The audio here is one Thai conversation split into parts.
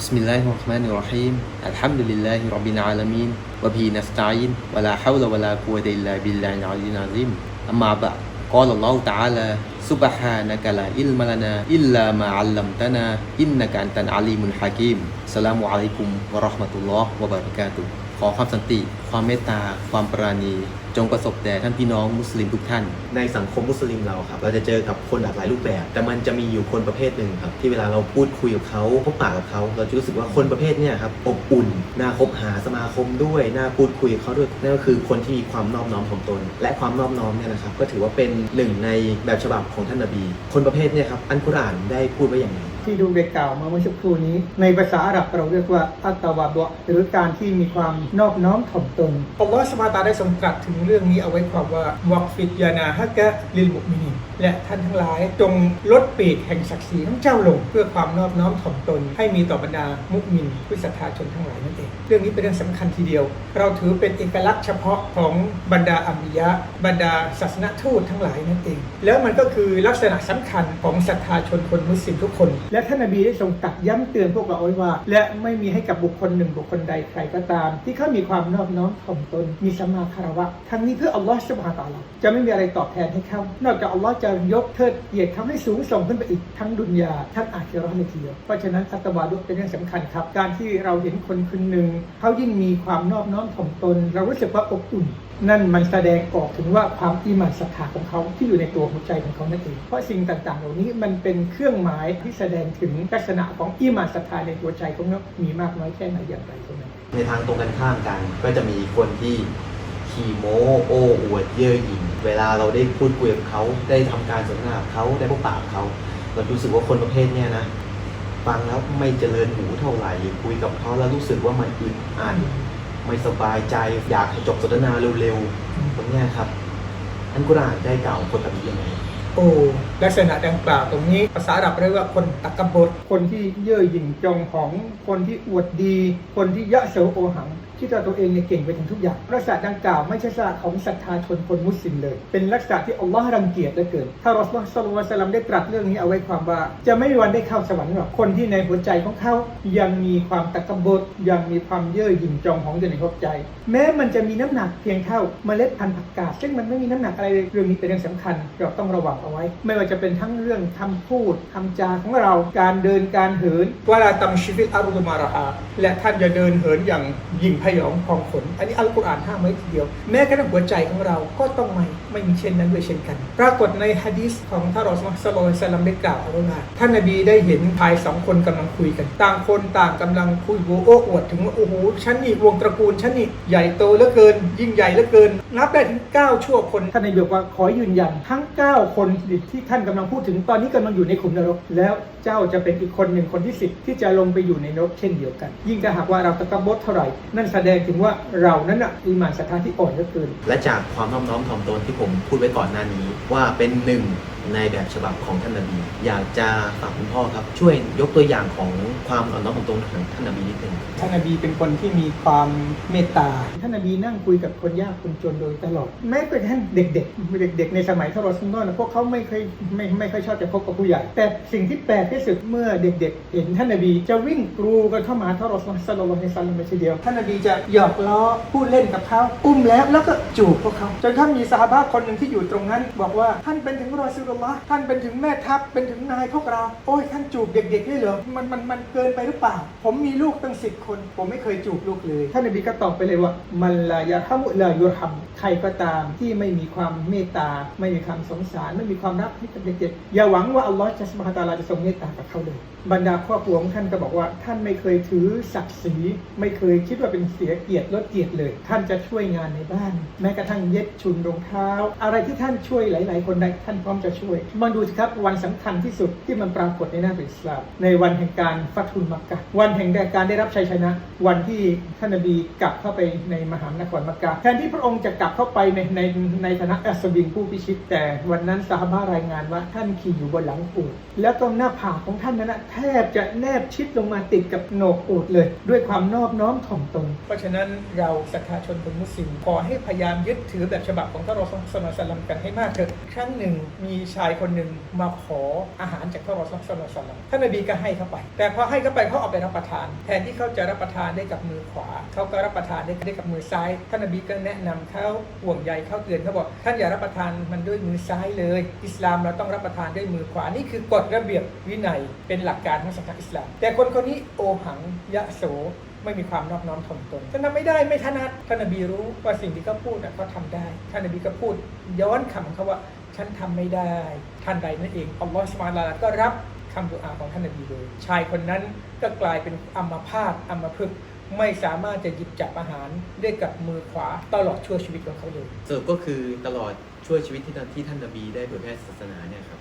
بسم الله الرحمن الرحيم. الحمد لله رب العالمين وبه نستعين ولا حول ولا قوة إلا بالله العلي العظيم. أما بعد قال الله تعالى سبحانك لا علم لنا إلا ما علمتنا إنك أنت العليم الحكيم. السلام عليكم ورحمة الله وبركاته. ขอความสันติ ความเมตตา ความปราณี จงประสบแด่ท่านพี่น้องมุสลิมทุกท่าน ในสังคมมุสลิมเราครับ เราจะเจอกับคนหลากหลายรูปแบบ แต่มันจะมีอยู่คนประเภทหนึ่งครับ ที่เวลาเราพูดคุยกับเขาพบปากกับเขา เราจะรู้สึกว่าคนประเภทเนี้ยครับอบอุ่น น่าคบหาสมาคมด้วย น่าพูดคุยกับเขาด้วย นั่นก็คือคนที่มีความนอบน้อมถ่อมตน และความนอบน้อมเนี่ยนะครับ ก็ถือว่าเป็นหนึ่งในแบบฉบับของท่านนบี คนประเภทเนี่ยครับ อันกุรอานได้พูดไว้อย่างไร ที่ดูได้กล่าวมาเมื่อสักครู่นี้ ในภาษาอาหรับเราเรียกว่าอัตวาบะหรือการที่มีความนอบน้อมถ่อมตนอัลลอฮฺสมาตาได้ทรงตรัสถึงเรื่องนี้เอาไว้ความว่าวักฟิดยานาฮะกะลิลมุมินีและท่านทั้งหลายจงลดปีกแห่งศักดิ์ศรีของเจ้าลง เพื่อความนอบน้อมถ่อมตน ให้มีต่อบรรดามุมินผู้ศรัทธาชนทั้งหลายนั่นเองเรื่องนี้เป็นเรื่องสำคัญทีเดียว เราถือเป็นเอกลักษณ์เฉพาะของบรรดาอัมบิยะบรรดาศาสนทูตทั้งหลายนั่นเอง แล้วมันก็คือลักษณะสำคัญของศรัทธาชนคนมุสลิมทุกคนและท่านนบีได้ทรงตักย้ำเตือนพวกเราไว้ว่า และไม่มีให้กับบุคคลหนึ่งบุคคลใดใครก็ตาม ที่เขามีความนอบน้อมถ่อมตน มีสัมมาคารวะ ทั้งนี้เพื่ออัลลอฮฺสุบฮานะฮูวะตะอาลาจะไม่มีอะไรตอบแทนให้เขานอกจากอัลลอฮฺจะยกเทิดเกียรติเขาให้สูงส่งขึ้นไปอีกทั้งดุนยาทั้งอาคิเราะห์เลยทีเดียวเพราะฉะนั้นอัตตวาดุเป็นเรื่องสำคัญครับ การที่เราเห็นคนคนหนึ่งเขายิ่งมีความนอบน้อมถ่อมตน เรารู้สึกว่าอบอุ่น นั่นมันแสดงออกถึงว่าความอิมานศรัทธาของเขาที่อยู่ในตัวหัวใจของเขานั่นเอง เพราะสิ่งต่างๆ เหล่านี้มันเป็นเครื่องหมายที่แสดงถึงลักษณะของอิมานศรัทธาในตัวใจของเขามีมากน้อยแค่ไหนอย่างไรเท่านั้น ในทางตรงกันข้ามกัน ก็จะมีคนที่ขี่โม้โอ้อวดเย่อหยิ่งเวลาเราได้พูดคุยกับเขาได้ทำการสนทนาเขาได้พบปะกับเขาเรารู้สึกว่าคนประเภทเนี้ยนะฟังแล้วไม่เจริญหูเท่าไหร่คุยกับเขาแล้วรู้สึกว่ามันอึดอัด ไม่สบายใจอยากให้จบสนทนาเร็วๆตรงเนี้ยครับอันกุรอานได้กล่าวคนแบบนี้ยังไงโอ้ลักษณะดังกล่าวตรงนี้ภาษาอาหรับเรียกว่าคนตักกบฏคนที่เย่อหยิ่งจองของคนที่อวดดี คนที่ยะโสโอหัง ที่ตัวตัวเองเนี่ยเก่งไปถึงทุกอย่างลักษณะดังกล่าวไม่ใช่ลักษณะของศรัทธาชนคนมุสลิมเลย เป็นลักษณะที่อัลลอฮ์รังเกียจเหลือเกินถ้ารอสลลอฮ์ศ็อลลัลลอฮุอะลัยฮิวะซัลลัมได้ตรัสเรื่องนี้เอาไว้ความว่า จะไม่มีวันได้เข้าสวรรค์หรอกคนที่ในหัวใจของเขายังมีความตะกบฏยังมีความเย่อหยิ่งจองของอยู่ในหัวใจ แม้มันจะมีน้ำหนักเพียงเท่าเมล็ดพันธุ์ผักกาดซึ่งมันไม่มีน้ำหนักอะไรเลยเรื่องนี้เป็นเรื่องสำคัญเราต้องระวังเอาไว้ ไม่ว่าจะเป็นทั้งเรื่องคำพูดคำจาของเราการเดินการเหินเวลาตัมชีวิตอารุมาราอาและท่านจะเดินเหินอย่างยิ่งพยองพองขน อันนี้อัลกุรอานห้ามไว้ทีเดียว แม้กระทั่งหัวใจของเราก็ต้องไม่ไม่มีเช่นนั้นด้วยเช่นกัน ปรากฏในฮะดีษของท่านรอสมัสลลัลสลัมได้กล่าวเอาไว้ว่าท่านนบีได้เห็นชายสองคนกำลังคุยกัน ต่างคนต่างกำลังคุยโวโอ้อวดถึงว่าโอ้โหฉันนี่วงตระกูลฉันนี่ใหญ่โตเหลือเกิน ยิ่งใหญ่เหลือเกิน นับได้ถึง 9 ชั่วคนท่านนายบอกว่าขอยืนยันทั้ง 9 คนที่ท่านกำลังพูดถึงตอนนี้กำลังอยู่ในขุมนรก แล้วเจ้าจะเป็นอีกคนหนึ่งคนที่สิบที่จะลงไปอยู่ในนรกเช่นเดียวกัน ยิ่งถ้าหากว่าเราตะกบดเท่าไหร่ นั่นแสดงถึงว่าเรานั้นอะอีหมานศรัทธาที่อ่อนเหลือเกิน และจากความน้อมน้อมถ่อมตนที่ผมพูดไว้ก่อนหน้านี้ว่าเป็นหนึ่งในแบบฉบับของท่านนบี อยากจะฝากคุณพ่อครับ ช่วยยกตัวอย่างของความอ่อนน้อมถ่อมตนของท่านนบีนิดหนึ่งท่านนบีเป็นคนที่มีความเมตตา ท่านนบีนั่งคุยกับคนยากคนจนโดยตลอด แม้กระทั่งเด็กๆ เด็ก ๆ ในสมัยทารอสมอนพวกเขาไม่เคยไม่ไม่ค่อยชอบจะพบกับผู้ใหญ่ แต่สิ่งที่แปลกที่สุดเมื่อเด็ก ๆ เห็นท่านนบีจะวิ่งกรูกันเข้ามาทารอสมอนสลลัลลอฮิซัลลัมไปทีเดียว ท่านนบีจะหยอกล้อพูดเล่นกับเขาอุ้มแล้วแล้วก็จูบพวกเขาจนท่านมีซาฮาบะคนหนึ่งที่อยู่ตรงนั้น บอกว่าท่านเป็นถึงรอซูลุลลอฮ์ท่านเป็นถึงแม่ทัพเป็นถึงนายพวกเรา โอ้ยท่านจูบเด็กๆได้เหรอมันมันมันเกินไปหรือเปล่า ผมมีลูกตั้งสิบคน ผมไม่เคยจูบลูกเลย ท่านนบีก็ตอบไปเลยว่ามันลายาฮัมุลายุรฮัม ใครก็ตามที่ไม่มีความเมตตา ไม่มีความสงสาร ไม่มีความรักให้กับเด็กๆอย่าหวังว่าอัลลอฮ์จะสมาตาลาจะทรงเมตตากับเขาเลย บรรดาครอบครัวของท่านก็บอกว่า ท่านไม่เคยถือศักดิ์ศรีไม่เคยคิดว่าเป็นเสียเกียรติลดเกียรติเลย ท่านจะช่วยงานในบ้าน แม้กระทั่งเย็บชุนรองเท้า อะไรที่ท่านช่วยหลาย ๆ คนได้ท่านพร้อมจะช่วยมาดูสิครับวันสำคัญที่สุดที่มันปรากฏในหน้าอิสลามในวันแห่งการฟัตุนมักกะฮ์วันแห่งการได้รับชัยชนะ วันที่ท่านนบีกลับเข้าไปในมหานครมักกะฮ์แทนที่พระองค์จะกลับเข้าไปในในในฐานะอัศวินผู้พิชิตแต่วันนั้นซาฮาบะรายงานว่าท่านขี่อยู่บนหลังอูฐแล้วตรงหน้าผากของท่านนั้นแทบจะแนบชิดลงมาติดกับโหนกอูฐเลย ด้วยความนอบน้อมถ่อมตนเพราะฉะนั้นเราศรัทธาชนคนมุสลิมขอให้พยายามยึดถือแบบฉบับของท่านรอซูลสลลัลลอฮุอะลัยฮิวะซัลลัมกันให้มากเถอะครั้งหนึ่งมีชายคนหนึ่งมาขออาหารจากท่านรอซูลสลลัลลอฮุอะลัยฮิวะซัลลัมท่านนบีก็ให้เข้าไป แต่พอให้เข้าไปเขาเอาไปรับประทาน แทนที่เขาจะรับประทานได้กับมือขวาเขาก็รับประทานได้กับมือซ้ายท่านนบีก็แนะนำเขาห่วงใยเขาเตือนเขาบอกท่านอย่ารับประทานมันด้วยมือซ้ายเลย อิสลามเราต้องรับประทานด้วยมือขวานี่คือกฎระเบียบวินัยเป็นหลักการของศาสนาอิสลาม แต่คนคนนี้โอหังยะโสไม่มีความนอบน้อมถ่อมตนจะทำไม่ได้ไม่ถนัดท่านนบีรู้ว่าสิ่งที่เขาพูดเขาทำได้ ท่านนบีก็พูด ย้อนคำของเขาว่าฉันทำไม่ได้ ท่านใดนั่นเองอัลลอฮฺสุบานะฮูวะตะอาลาก็รับคำดุอาของท่านนบีเลย ชายคนนั้นก็กลายเป็นอัมพาตอัมพฤกษ์ ไม่สามารถจะหยิบจับอาหารได้กับมือขวาตลอดชั่วชีวิตของเขาเลยสรุปก็คือตลอดช่วยชีวิตที่ท่านที่ท่านนบีได้เผยแพร่ศาสนาเนี่ยครับ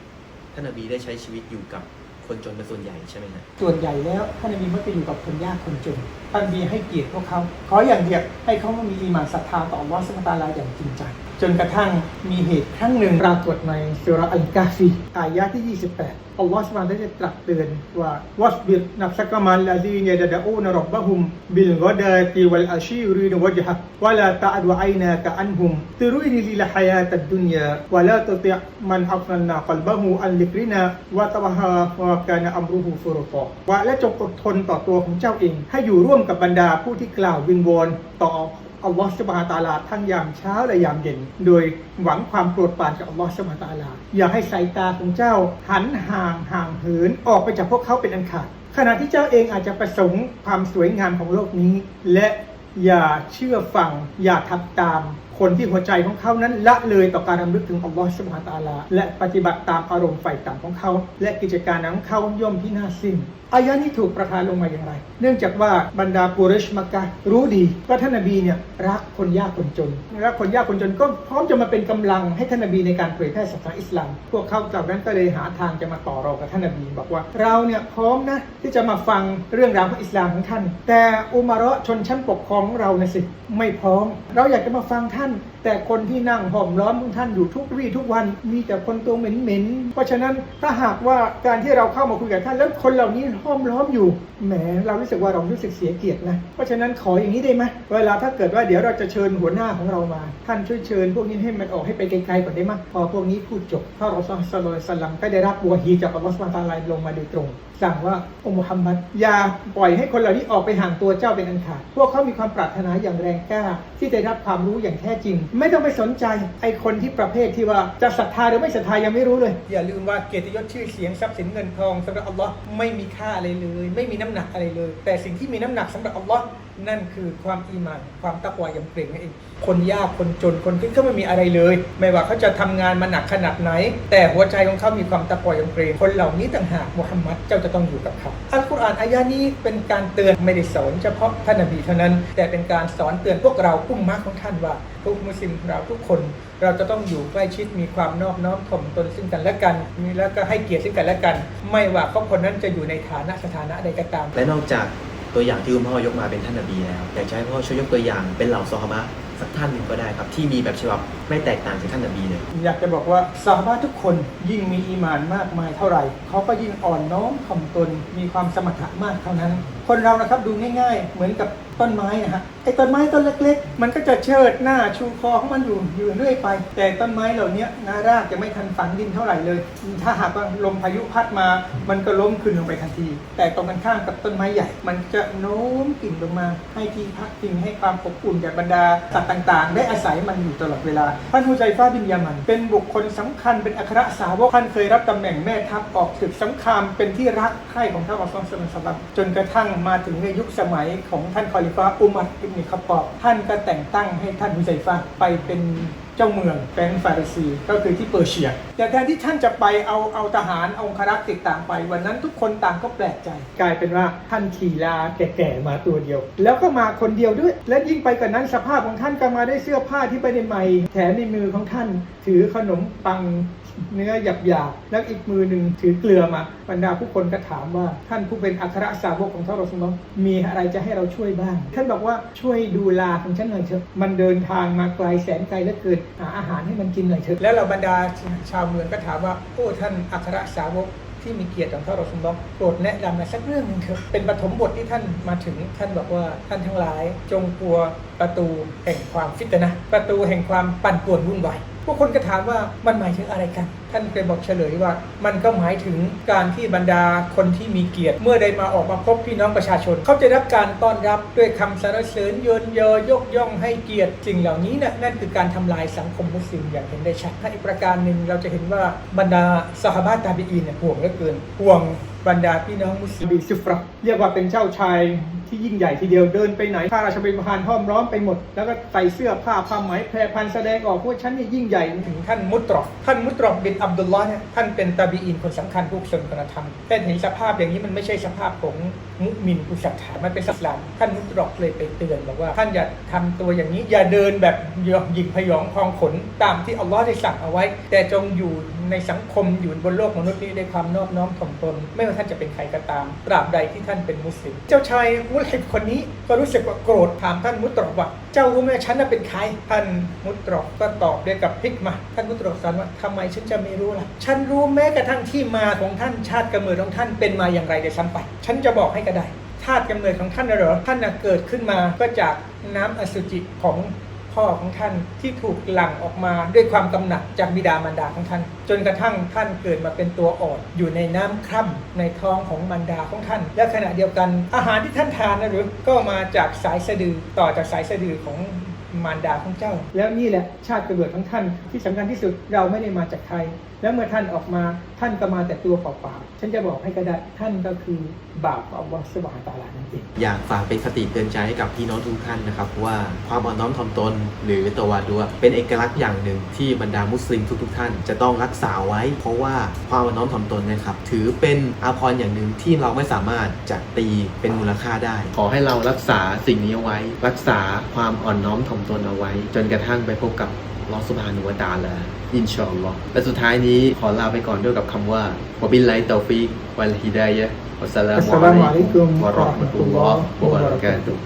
ท่านนบีได้ใช้ชีวิตอยู่กับคนจนเป็นส่วนใหญ่ใช่ไหมฮะส่วนใหญ่แล้วท่านนบีมักจะอยู่กับคนยากคนจนท่านนบีให้เกียรติพวกเขาขออย่างเดียวให้เขามีอีหมานศรัทธาต่ออัลลอฮฺสุบฮานะฮูวะตะอาลาอย่างจริงใจ จนกระทั่งมีเหตุครั้งหนึ่งปรากฏในสุรอัลกาฟีอายะที่ 28 อัลลอฮฺสุบานได้ตรัสเตือนว่าวัสบิรนัฟซักมัลลาซีนยะดะอูนรับบะฮุมบิลกอดาติวัลอาชีรีนวะจฮะวะลาตะอัดวะอัยนากะอันฮุมตุรุยนิลิลฮายาตัดดุนยาวะลาตุติอมันอัฟนันนากัลบะฮูอันลิกรินาวะตะวะฮาวะกานะอัมรุฮูฟุรุตอวะและจงอดทนต่อตัวของเจ้าเอง ให้อยู่ร่วมกับบรรดาผู้ที่กล่าววิงวอนต่อ อัลลอฮฺสุบฮานตาลาทั้งยามเช้าและยามเย็น โดยหวังความโปรดปรานจากอัลลอฮฺสุบฮานตาลา อย่าให้สายตาของเจ้าหันห่างห่างเหินออกไปจากพวกเขาเป็นอันขาดขณะที่เจ้าเองอาจจะประสงค์ความสวยงามของโลกนี้ และอย่าเชื่อฟัง อย่าทำตาม คนที่หัวใจของเขานั้นละเลยต่อการรำลึกถึงอัลลอฮฺสุบฮานตาลา และปฏิบัติตามอารมณ์ไฟต่ำของเขา และกิจการของเขาย่อมพินาสิ้น อายะนี้ถูกประทานลงมาอย่างไร เนื่องจากว่าบรรดากุเรชมักกะรู้ดีว่าท่านนบีเนี่ยรักคนยากคนจน รักคนยากคนจนก็พร้อมจะมาเป็นกำลังให้ท่านนบีในการเผยแพร่ศาสนาอิสลาม พวกเขาจากนั้นก็เลยหาทางจะมาต่อรองกับท่านนบี บอกว่าเราเนี่ยพร้อมนะที่จะมาฟังเรื่องราวของอิสลามของท่าน แต่อุมาระชนชั้นปกครองของเรานะสิไม่พร้อม เราอยากจะมาฟังท่าน แต่คนที่นั่งห้อมล้อมของท่านอยู่ทุกวี่ทุกวันมีแต่คนตัวเหม็นๆเพราะฉะนั้นถ้าหากว่าการที่เราเข้ามาคุยกับท่านแล้วคนเหล่านี้ห้อมล้อมอยู่แหมเรารู้สึกว่าเรารู้สึกเสียเกียรตินะเพราะฉะนั้นขออย่างนี้ได้ไหมเวลาถ้าเกิดว่าเดี๋ยวเราจะเชิญหัวหน้าของเรามา ท่านช่วยเชิญ พวกนี้ให้มันออกให้ไปไกลๆก่อนได้ไหมพอพวกนี้พูดจบพระรอซูลสลลัลลอฮุอะลัยฮิวะซัลลัมก็ได้รับบัวฮีจากอัลลอฮฺสุบฮาตาลาลงมาโดยตรง สั่งว่าองค์มุฮัมมัดอย่าปล่อยให้คนเหล่านี้ออกไปห่างตัวเจ้าเป็นอันขาดพวกเขามีความปรารถนาอย่างแรงกล้า ที่จะรับความรู้อย่างแท้จริง ไม่ต้องไปสนใจไอ้คนที่ประเภทที่ว่าจะศรัทธาหรือไม่ศรัทธายังไม่รู้เลย อย่าลืมว่าเกียรติยศชื่อเสียงทรัพย์สินเงินทองสำหรับอัลลอฮ์ไม่มีค่าอะไรเลย ไม่มีน้ำหนักอะไรเลย แต่สิ่งที่มีน้ำหนักสำหรับอัลลอฮ์นั่นคือความอีมาน ความตะกวายำเกรงนั่นเองคนยากคนจนคนที่เขาไม่มีอะไรเลย ไม่ว่าเขาจะทำงานมาหนักขนาดไหน แต่หัวใจของเขามีความตะกวายำเกรงคนเหล่านี้ต่างหากมุฮัมมัดเจ้าจะต้องอยู่กับเขาอัลกุรอานอายะนี้เป็นการเตือนไม่ได้สอนเฉพาะท่านนบีเท่านั้น แต่เป็นการสอนเตือนพวกเราอุ้มมะของท่านว่าทุกมุสลิมเราทุกคน เราจะต้องอยู่ใกล้ชิดมีความนอบน้อมถ่อมตนซึ่งกันและกันมีแล้วก็ให้เกียรติซึ่งกันและกัน ไม่ว่าเขาคนนั้นจะอยู่ในฐานะสถานะใดก็ตาม และนอกจากตัวอย่างที่คุณพ่อยกมาเป็นท่านนบีแล้วอยากจะให้พ่อช่วยยกตัวอย่างเป็นเหล่าซอฮาบะห์สักท่านหนึ่งก็ได้ครับ ที่มีแบบฉบับไม่แตกต่างจากท่านนบีเลยอยากจะบอกว่าซาฮาบะทุกคนยิ่งมีอีหมานมากมายเท่าไหร่เขาก็ยิ่งอ่อนน้อมถ่อมตนมีความสมถะมากเท่านั้น คนเรานะครับดูง่าย ๆ เหมือนกับต้นไม้นะฮะไอ้ต้นไม้ต้นเล็ก ๆ มันก็จะเชิดหน้าชูคอของมันอยู่อยู่เรื่อยไป แต่ต้นไม้เหล่านี้นารากจะไม่ทันฝังดินเท่าไหร่เลย ถ้าหากว่าลมพายุพัดมา มันก็ล้มขึ้นลงไปทันที แต่ตรงกันข้ามกับต้นไม้ใหญ่ มันจะโน้มกิ่งลงมา ให้ที่พักพิงให้ความอบอุ่นแก่บรรดาสัตว์ต่างๆ ได้อาศัยมันอยู่ตลอดเวลาท่านฮูไซฟ้าบินยามัน เป็นบุคคลสำคัญเป็นอัครสาวกท่านเคยรับตำแหน่งแม่ทัพออกศึกสงครามเป็นที่รักใคร่ของท่านอัลลอฮฺสุลตัลลัมจนกระทั่งมาถึงในยุคสมัยของท่านคอลิฟ้าอุมัรอิบนิขับปอบ ท่านก็แต่งตั้งให้ท่านฮูไซฟ้าไปเป็นเจ้าเมืองแคว้นฟาริซี ก็คือที่เปอร์เซีย แต่แทนที่ท่านจะไปเอาเอาทหารเอาองครักษ์ติดตามไป วันนั้นทุกคนต่างก็แปลกใจ กลายเป็นว่าท่านขี่ลาแก่ๆมาตัวเดียว แล้วก็มาคนเดียวด้วย และยิ่งไปกว่านั้นสภาพของท่านก็มาได้เสื้อผ้าที่ไปในใหม่แถมในมือของท่านถือขนมปัง เนื้อหยาบๆแล้วอีกมือหนึ่งถือเกลือมาบรรดาผู้คนก็ถามว่า ท่านผู้เป็นอัครสาวกของท่านรอสุลลอฮ์มีอะไรจะให้เราช่วยบ้าง ท่านบอกว่าช่วยดูลาของฉันหน่อยเถอะมันเดินทางมาไกลแสนไกลเหลือเกินหาอาหารให้มันกินหน่อยเถอะแล้วเราบรรดาชาวเมืองก็ถามว่าโอ้ท่านอัครสาวกที่มีเกียรติของท่านรอสุลลอฮ์โปรดแนะนำมาสักเรื่องหนึ่งเถอะเป็นปฐมบทที่ท่านมาถึงท่านบอกว่าท่านทั้งหลาย จงกลัวประตูแห่งความฟิตนะประตูแห่งความปั่นป่วนวุ่นวาย วกคนก็ถามว่ามันหมายถึงอะไรกัน ท่านเคยบอกเฉลยว่า มันก็หมายถึงการที่บรรดาคนที่มีเกียรติ เมื่อได้มาออกมาพบพี่น้องประชาชน เขาจะรับการต้อนรับด้วยคำสรรเสริญเยินเยอยกย่องให้เกียรติสิ่งเหล่านี้นะนั่นคือการทำลายสังคมมุสลิมอย่างเห็นได้ชัดและอีกประการหนึ่งเราจะเห็นว่าบรรดาสหบาตาบีอีนเนี่ยห่วงเหลือเกินห่วงบรรดาพี่น้องมุสลิมบีซุฟราเรียกว่าเป็นเจ้าชายที่ยิ่งใหญ่ทีเดียวเดินไปไหนข้าราชบริพารห้อมร้อมไปหมด แล้วก็ใส่เสื้อผ้าผ้าไหมแพรพันแสดงออกว่าฉันนี่ยิ่งใหญ่ถึงท่านมุตรอกท่านมุตรอกบินอับดุลลอฮ์เนี่ยท่านเป็นตาบีอินคนสำคัญผู้ทรงคุณธรรมแต่เห็นสภาพอย่างนี้มันไม่ใช่สภาพของมุมินผู้ศรัทธามันเป็นสัสลามท่านมุตรอกเลยไปเตือนบอกว่าท่านอย่าทำตัวอย่างนี้อย่าเดินแบบหยิงพยองพองขนตามที่อัลลอฮ์ได้สั่งเอาไว้ แต่จงอยู่ ในสังคมอยู่บนโลกมนุษย์นี้ด้วยความนอบน้อมถ่อมตน ไม่ว่าท่านจะเป็นใครก็ตามตราบใดที่ท่านเป็นมุสลิม เจ้าชายมุลฮิบคนนี้ก็รู้สึกว่าโกรธถามท่านมุตรอกว่า เจ้ารู้ไหมฉันน่ะเป็นใคร ท่านมุตรอกก็ตอบด้วยกับพิกมา ท่านมุตรอกสอนว่าทำไมฉันจะไม่รู้ล่ะ ฉันรู้แม้กระทั่งที่มาของท่านชาติกำเนิดของท่านเป็นมาอย่างไรเดี๋ยวซ้ำไป ฉันจะบอกให้ก็ได้ชาติกำเนิดของท่านน่ะเหรอท่านน่ะเกิดขึ้นมาก็จากน้ำอสุจิของ พ่อของท่านที่ถูกหลั่งออกมาด้วยความกำหนัดจากบิดามารดาของท่าน จนกระทั่งท่านเกิดมาเป็นตัวอ่อนอยู่ในน้ำคร่ำในท้องของมารดาของท่าน และขณะเดียวกันอาหารที่ท่านทานนะหรือก็มาจากสายสะดือต่อจากสายสะดือของ มารดาของเจ้า แล้วนี่แหละชาติกำเนิดของท่าน ที่สำคัญที่สุดเราไม่ได้มาจากใคร แล้วเมื่อท่านออกมาท่านก็มาแต่ตัวเปล่าๆฉันจะบอกให้ก็ได้ท่านก็คือบาปของอัลลอฮฺสุบฮานะฮูวะตะอาลานั่นเองอยากฝากเป็นคติเตือนใจให้กับพี่น้องทุกท่านนะครับว่าความอ่อนน้อมถ่อมตน หรือตัววาดัวเป็นเอกลักษณ์อย่างหนึ่งที่บรรดามุสลิมทุกๆ ท่าน จะต้องรักษาไว้ เพราะว่าความอ่อนน้อมถ่อมตนนะครับถือเป็นอาภรณ์อย่างหนึ่งที่เราไม่สามารถจะตีเป็นมูลค่าได้ ขอให้เรารักษาสิ่งนี้เอาไว้ รักษาความอ่อนน้อมถ่อมตนเอาไว้ จนกระทั่งไปพบกับลอสุภานุวตาลาอินชอัลลอฮ์และสุดท้ายนี้ขอลาไปก่อนด้วยกับคำว่าวบิลไลตอฟิกวัลฮิดายะอัสสลามุอะลัยกุมวะเราะห์มะตุลลอฮ์วะบะเราะกาตุฮ์